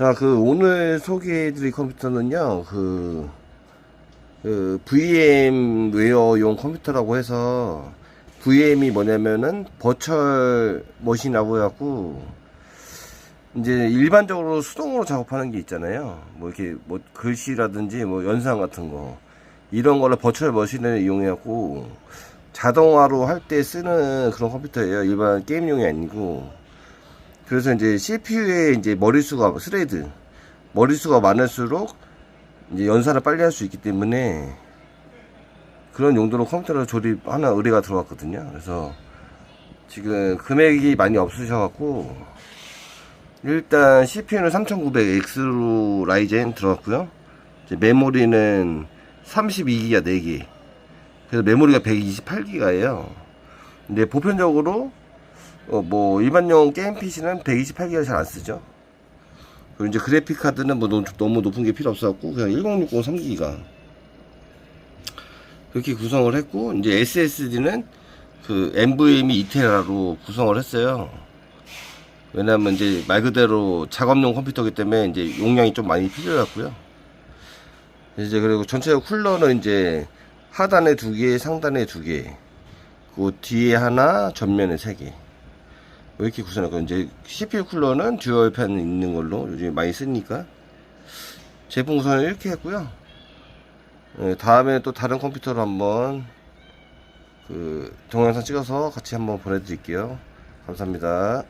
자, 그 오늘 소개해드릴 컴퓨터는요, 그, 그 VM 웨어용 컴퓨터라고 해서 VM이 뭐냐면은 버철 머신이라고 해갖고 이제 일반적으로 수동으로 작업하는 게 있잖아요. 뭐 이렇게 뭐 글씨라든지 뭐 연상 같은 거 이런 거를 버철 머신을 이용해갖고 자동화로 할 때 쓰는 그런 컴퓨터예요. 일반 게임용이 아니고. 그래서 이제 CPU에 이제 머릿수가 스레드 머릿수가 많을수록 이제 연산을 빨리 할 수 있기 때문에 그런 용도로 컴퓨터를 조립 하나 의뢰가 들어왔거든요. 그래서 지금 금액이 많이 없으셔갖고 일단 CPU는 3900X로 라이젠 들어갔고요. 메모리는 32기가 4개. 그래서 메모리가 128기가예요. 근데 보편적으로 어, 뭐 일반용 게임 PC는 128기가 잘 안 쓰죠. 그리고 이제 그래픽 카드는 뭐 너무, 높은 게 필요 없어갖고 그냥 1060 3기가 그렇게 구성을 했고 이제 SSD는 그 NVMe 2테라로 구성을 했어요. 왜냐면 이제 말 그대로 작업용 컴퓨터기 때문에 이제 용량이 좀 많이 필요했고요. 이제 그리고 전체적 쿨러는 이제 하단에 두 개, 상단에 두 개, 그 뒤에 하나, 전면에 세 개. 왜 이렇게 구성했고 이제 CPU 쿨러는 듀얼 팬 있는 걸로 요즘 많이 쓰니까 제품 구성을 이렇게 했고요. 예, 다음에 또 다른 컴퓨터로 한번 그 동영상 찍어서 같이 한번 보내드릴게요. 감사합니다.